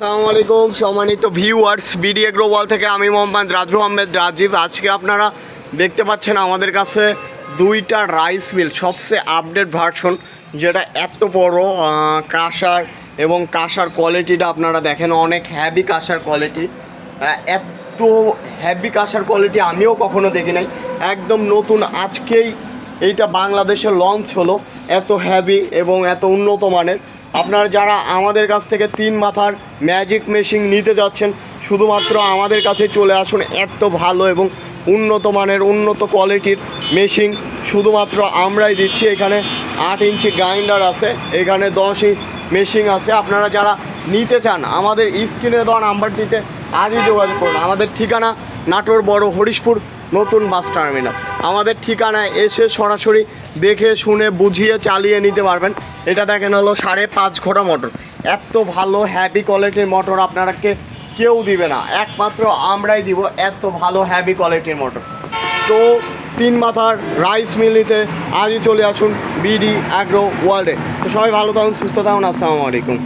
আসসালামু আলাইকুম, সম্মানিত ভিউয়ার্স বিডি এগ্রো ওয়াল থেকে আমি মোহাম্মদ রাজু আহমেদ রাজীব। আজকে আপনারা দেখতে পাচ্ছেন আমাদের কাছে দুইটা রাইস মিল সবচেয়ে আপডেট ভার্সন যেটা এত বড় কাঁসার এবং কাঁসার কোয়ালিটিটা আপনারা দেখেন, অনেক হ্যাভি কাঁসার কোয়ালিটি এত হ্যাভি কাঁসার কোয়ালিটি আমিও কখনো দেখি নাই। একদম নতুন, আজকেই এইটা বাংলাদেশে লঞ্চ হলো, এত হ্যাভি এবং এত উন্নত মানের। আপনারা যারা আমাদের কাছ থেকে তিন মাথার ম্যাজিক মেশিন নিতে যাচ্ছেন, শুধুমাত্র আমাদের কাছে চলে আসুন। এত ভালো এবং উন্নত মানের, উন্নত কোয়ালিটির মেশিন শুধুমাত্র আমরাই দিচ্ছি। এখানে আট ইঞ্চি গ্রাইন্ডার আছে, এখানে দশ ইঞ্চ মেশিন আছে। আপনারা যারা নিতে চান, আমাদের স্ক্রিনে দেওয়া নাম্বারটিতে আজই যোগাযোগ করুন। আমাদের ঠিকানা নাটোর বড় হরিশপুর নতুন বাস টার্মিনাল। আমাদের ঠিকানায় এসে সরাসরি দেখে, শুনে, বুঝিয়ে, চালিয়ে নিতে পারবেন। এটা দেখেন হলো সাড়ে পাঁচ ঘোড়া মোটর। এত ভালো হ্যাভি কোয়ালিটির মোটর আপনারাকে কেউ দিবে না। একমাত্র আমরাই দিব এত ভালো হ্যাভি কোয়ালিটির মোটর। তো তিন মাথার রাইস মিল নিতে আজই চলে আসুন, বিডি অ্যাগ্রো ওয়ার্ল্ডে তো সবাই ভালো থাকুন, সুস্থ থাকুন, আসসালামু আলাইকুম।